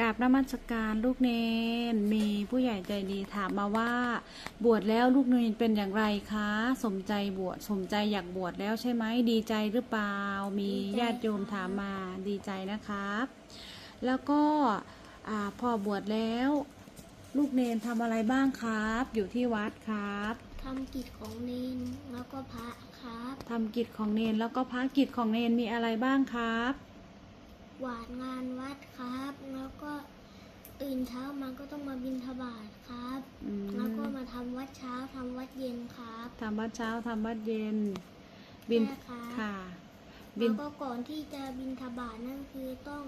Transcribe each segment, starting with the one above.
กราบนมัสการลูกเนนมีผู้ใหญ่ใจดีถามมาว่า บวชแล้วลูกเนนเป็นอย่างไรคะ สมใจบวชสมใจอยากบวชแล้วใช่ไหมดีใจหรือเปล่า มีญาติโยมถามมาดีใจนะครับ แล้วก็อ่าพอบวชแล้ว ลูกเนนทำอะไรบ้างครับ อยู่ที่วัดครับทำกิจของเนนแล้วก็พระครับทำกิจของเนนแล้วก็พระกิจของเนนมีอะไรบ้างครับ หวานงานวัดครับ แล้วก็ตื่นเช้ามาก็ต้องมาบิณฑบาตครับ อืมแล้วก็มาทำวัดเช้าทำวัดเย็นครับทำวัดเช้าทำวัดเย็น บินใช่ครับค่ะ บิแล้นวก็ก่อนที่จะบิณฑบาตนั่นคือต้อง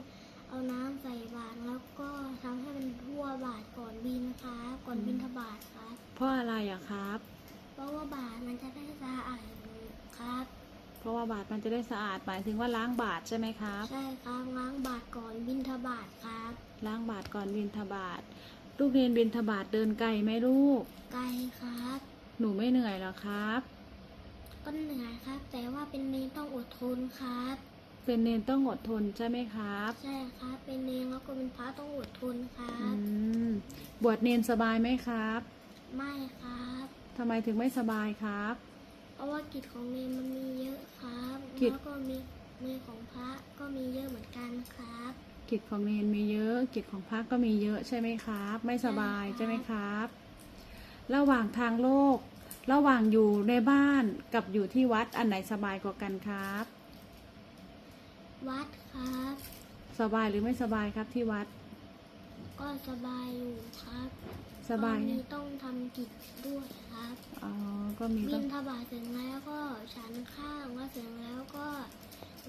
เอาน้ำใส่บาตรแล้วก็ทำให้มันทั่วบาตรก่อนบินครับ ก่อนบิณฑบาตครับ เพราะอะไรอะครับ เพราะว่าบาตรมันจะได้สะอาดครับ เพราะว่าบาทมันจะได้สะอาดหมายถึงว่าล้างบาทใช่ไหมครับ ใช่ครับล้างบาตรก่อนบิณฑบาตครับ ล้างบาทก่อนบินทบาทลูกเรียนบินทบาทเดินไกลไหมลูก ไกลครับ หนูไม่เหนื่อยเหรอครับ ก็เหนื่อยครับ แต่ว่าเป็นเนรต้องอดทนครับ เป็นเนนต้องอดทนใช่ไหมครับ ใช่ครับ เป็นเนรแล้วก็เป็นพระต้องอดทนครัอืบมบวชเนนสบายไหมครับ ไม่ครับทำไมถึงไม่สบายครับ เพราะว่ากิจของเนรมันมีเยอะครับกิจ แล้วก็มีมีของพระก็มีเยอะเหมือนกันครับ กิจของเนนมีเยอะ กิจของพระก็มีเยอะใช่ไหมครับ ไม่สบายใช่ใช่ไหมครับ ครับ ระหว่างทางโลก ระหว่างอยู่ในบ้านกับอยู่ที่วัดอันไหนสบายกว่ากันครับ วัดครับ สบายหรือไม่สบายครับที่วัด ก็สบายอยู่ครับสบายก็มีเนี่ยต้องทำกิจด้วยครับอ๋อก็มีบิต้องนทบาทเสร็จแล้วก็ฉันข้าวว่าเสร็จแล้วก็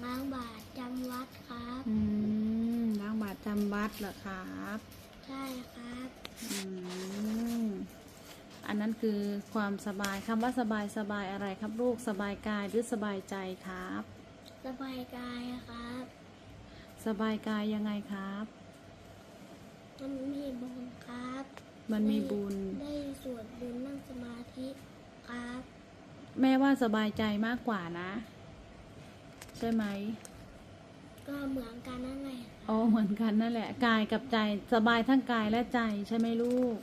ล้างบาตรจำวัดครับ อืมล้างบาตรจำวัดเหรอครับใช่ครับ อืมอันนั้นคือความสบายคำว่าสบายสบายอะไรครับลูกสบายกายหรือสบายใจครับ สบายกายครับ สบายกายยังไงครับ มันมีบุญครับ มันมีบุญ ได้สวดบุญนั่งสมาธิครับแม่ว่าสบายใจมากกว่านะ ใช่ไหมก็เหมือนกันนั่นแหละอ๋อเหมือนกันนั่นแหละ กายกับใจสบายทั้งกายและใจใช่ไหมลูก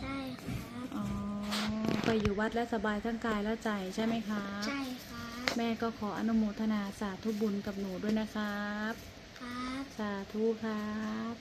ใช่ครับอ๋อไปอยู่วัดและสบายทั้งกายและใจใช่ไหมครับใช่ครับแม่ก็ขออนุโมทนาสาธุบุญกับหนูด้วยนะครับ ครับ สาธุครับ